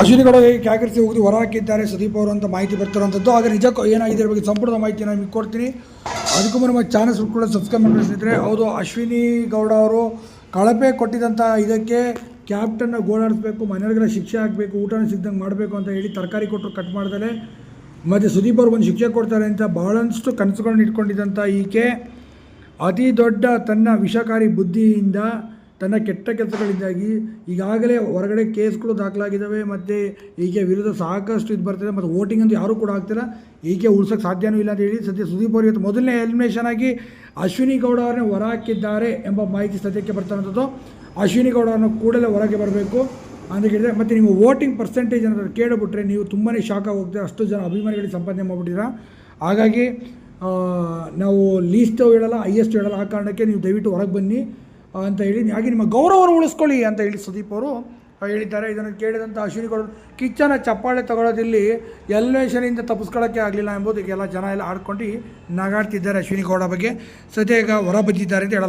ಅಶ್ವಿನಿ ಗೌಡ ಕ್ಯಾಕರಿಸಿ ಹೋಗಿ ಹೊರ ಹಾಕಿದ್ದಾರೆ, ಸುದೀಪ್ ಅವರು ಅಂತ ಮಾಹಿತಿ ಬರ್ತಿರೋಂಥದ್ದು ಆದರೆ ನಿಜಕ್ಕೂ ಏನಾಗಿದೆ ಬಗ್ಗೆ ಸಂಪೂರ್ಣ ಮಾಹಿತಿ ನಾನು ನಿಮಗೆ ಕೊಡ್ತೀನಿ. ಅದಕ್ಕೂ ನಮ್ಮ ಚಾನಲ್ಸ್ ಕೂಡ ಸಬ್ಸ್ಕ್ರೈಬ್ ಮಾಡಿ ಸ್ನೇಹಿತರೆ. ಹೌದು ಅಶ್ವಿನಿ ಗೌಡ ಅವರು ಕಳಪೆ ಕೊಟ್ಟಿದ್ದಂಥ ಇದಕ್ಕೆ ಕ್ಯಾಪ್ಟನ್ನ ಗೋಳಾಡಿಸ್ಬೇಕು ಮನೆಯವ್ರಿಗೆಲ್ಲ ಶಿಕ್ಷೆ ಹಾಕಬೇಕು, ಊಟನ ಸಿಗ್ದಂಗೆ ಮಾಡಬೇಕು ಅಂತ ಹೇಳಿ ತರಕಾರಿ ಕೊಟ್ಟರು ಕಟ್ ಮಾಡ್ದಲೆ. ಮತ್ತು ಸುದೀಪ್ ಅವರು ಬಂದು ಶಿಕ್ಷೆ ಕೊಡ್ತಾರೆ ಅಂತ ಭಾಳಷ್ಟು ಕನಸುಗಳನ್ನ ಇಟ್ಕೊಂಡಿದ್ದಂಥ ಈಕೆ. ಅತಿ ದೊಡ್ಡ ತನ್ನ ವಿಷಕಾರಿ ಬುದ್ಧಿಯಿಂದ ತನ್ನ ಕೆಟ್ಟ ಕೆಲಸಗಳಿಂದಾಗಿ ಈಗಾಗಲೇ ಹೊರಗಡೆ ಕೇಸ್ಗಳು ದಾಖಲಾಗಿದ್ದಾವೆ, ಮತ್ತು ಈಕೆ ವಿರುದ್ಧ ಸಾಕಷ್ಟು ಇದು ಬರ್ತಿದೆ, ಮತ್ತು ವೋಟಿಂಗ್ ಅಂತ ಯಾರೂ ಕೂಡ ಆಗ್ತಿಲ್ಲ. ಈಕೆ ಉಳ್ಸೋಕ್ಕೆ ಸಾಧ್ಯನೂ ಇಲ್ಲ ಅಂತ ಹೇಳಿ ಸದ್ಯ ಸುದೀಪ್ ಅವರು ಮೊದಲನೇ ಎಲಿಮಿನೇಷನ್ ಆಗಿ ಅಶ್ವಿನಿ ಗೌಡ ಅವರನ್ನೇ ಹೊರ ಹಾಕಿದ್ದಾರೆ ಎಂಬ ಮಾಹಿತಿ ಸದ್ಯಕ್ಕೆ ಬರ್ತಾರಂಥದ್ದು ಅಶ್ವಿನಿ ಗೌಡ ಅವರನ್ನು ಕೂಡಲೇ ಹೊರಗೆ ಬರಬೇಕು ಅಂತ ಹೇಳಿದರೆ ಮತ್ತು ನೀವು ವೋಟಿಂಗ್ ಪರ್ಸೆಂಟೇಜ್ ಏನಾದರೂ ಕೇಳಿಬಿಟ್ರೆ ನೀವು ತುಂಬಾ ಶಾಕ್ ಹೋಗ್ತೀರ, ಅಷ್ಟು ಜನ ಅಭಿಮಾನಿಗಳಿಗೆ ಸಂಪಾದನೆ ಮಾಡಿಬಿಟ್ಟಿರ ಹಾಗಾಗಿ ನಾವು ಲೀಸ್ಟು ಹೇಳಲ್ಲ ಹೈಯೆಸ್ಟ್ ಹೇಳಲ್ಲ ಆ ಕಾರಣಕ್ಕೆ ನೀವು ದಯವಿಟ್ಟು ಹೊರಗೆ ಬನ್ನಿ. ಅಂತ ಹೇಳಿ, ಹಾಗೆ ನಿಮ್ಮ ಗೌರವವನ್ನು ಉಳಿಸ್ಕೊಳ್ಳಿ ಅಂತ ಹೇಳಿ ಸುದೀಪ್ ಅವರು ಹೇಳಿದ್ದಾರೆ. ಇದನ್ನು ಕೇಳಿದಂಥ ಅಶ್ವಿನಿ ಗೌಡ ಕಿಚ್ಚನ ಚಪ್ಪಾಳೆ ತಗೊಳ್ಳೋದಿಲ್ಲಿ ಎಲ್ಲೇಶನಿಂದ ತಪ್ಪಿಸ್ಕೊಳ್ಳೋಕ್ಕೆ ಆಗಲಿಲ್ಲ ಎಂಬುದು ಎಲ್ಲ ಜನ ಎಲ್ಲ ಆಡ್ಕೊಂಡು ನಗಾಡ್ತಿದ್ದಾರೆ ಅಶ್ವಿನಿ ಗೌಡ ಬಗ್ಗೆ. ಸದ್ಯ ಈಗ ಹೊರ ಬಂದಿದ್ದಾರೆ ಅಂತ ಹೇಳಲಾಗ್ತಿದೆ.